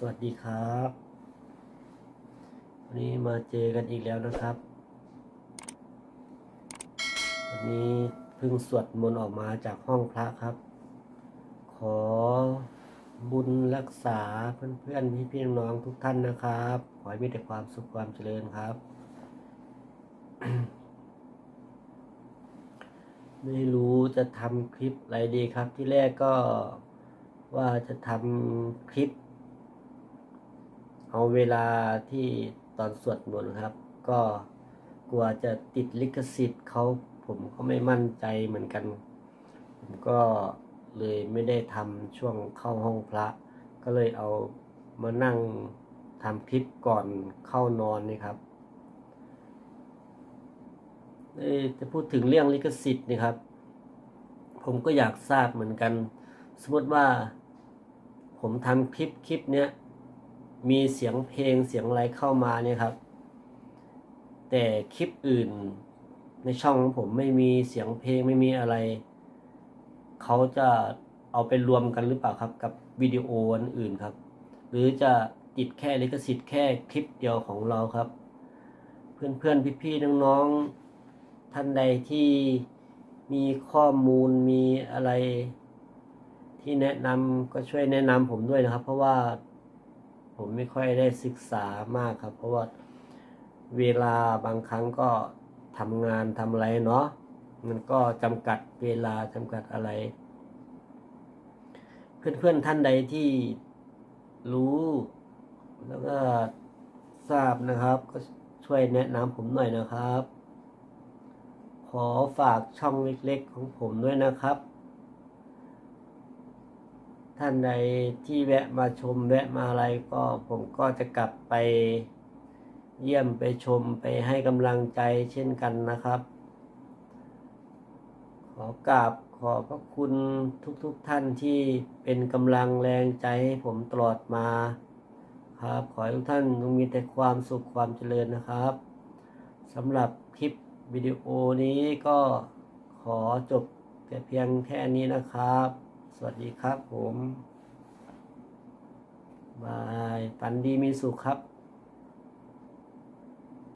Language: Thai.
สวัสดีครับ วันนี้มาเจอกันอีกแล้วนะครับ วันนี้เพิ่งสวดมนต์ออกมาจากห้องพระครับ ขอบุญรักษาเพื่อนๆพี่ๆน้องทุกท่านนะครับ ขอให้มีแต่ความสุขความเจริญครับ ไม่รู้จะทำคลิปอะไรดีครับที่แรกก็ว่าจะทำคลิป เอาเวลาที่ตอนสวดมนต์ครับ ก็กลัวจะติดลิขสิทธิ์เขาผมก็ไม่มั่นใจเหมือนกัน ผมก็เลยไม่ได้ทำช่วงเข้าห้องพระ ก็เลยเอามานั่งทำคลิปก่อนเข้านอนนี่ครับจะพูดถึงเรื่องลิขสิทธิ์นี่ครับ ผมก็อยากทราบเหมือนกัน สมมติว่าผมทำคลิปคลิปเนี้ย มีเสียงเพลงเสียงอะไรเข้ามาเนี่ยครับ แต่คลิปอื่นในช่องของผมไม่มีเสียงเพลงไม่มีอะไร เขาจะเอาไปรวมกันหรือเปล่าครับ กับวิดีโออันอื่นครับ หรือจะติดแค่ลิขสิทธิ์แค่คลิปเดียวของเราครับ เพื่อนๆพี่ๆน้องๆท่านใดที่มีข้อมูลมีอะไรที่แนะนำก็ช่วยแนะนำผมด้วยนะครับ เพราะว่า ผมไม่ค่อยได้ศึกษามากครับ เพราะว่าเวลาบางครั้งก็ทำงานทำอะไรเนาะมันก็จำกัดเวลาจำกัดอะไร เพื่อนๆท่านใดที่รู้ แล้วก็ทราบนะครับ ก็ช่วยแนะนำผมหน่อยนะครับ ขอฝากช่องเล็กๆของผมด้วยนะครับ ท่านใดที่แวะมาชมแวะมาอะไรก็ผมก็จะกลับไปเยี่ยมไปชมไปให้กำลังใจเช่นกันนะครับ ขอกราบขอบพระคุณทุกๆทท่านที่เป็นกำลังแรงใจให้ผมตลอดมาครับ ขอให้ทุกท่านจงมีแต่ความสุขความเจริญนะครับสำหรับคลิปวิดีโอนี้ก็ขอจบแต่เพียงแค่นี้นะครับ สวัสดีครับผม บายปันดีมีสุขครับ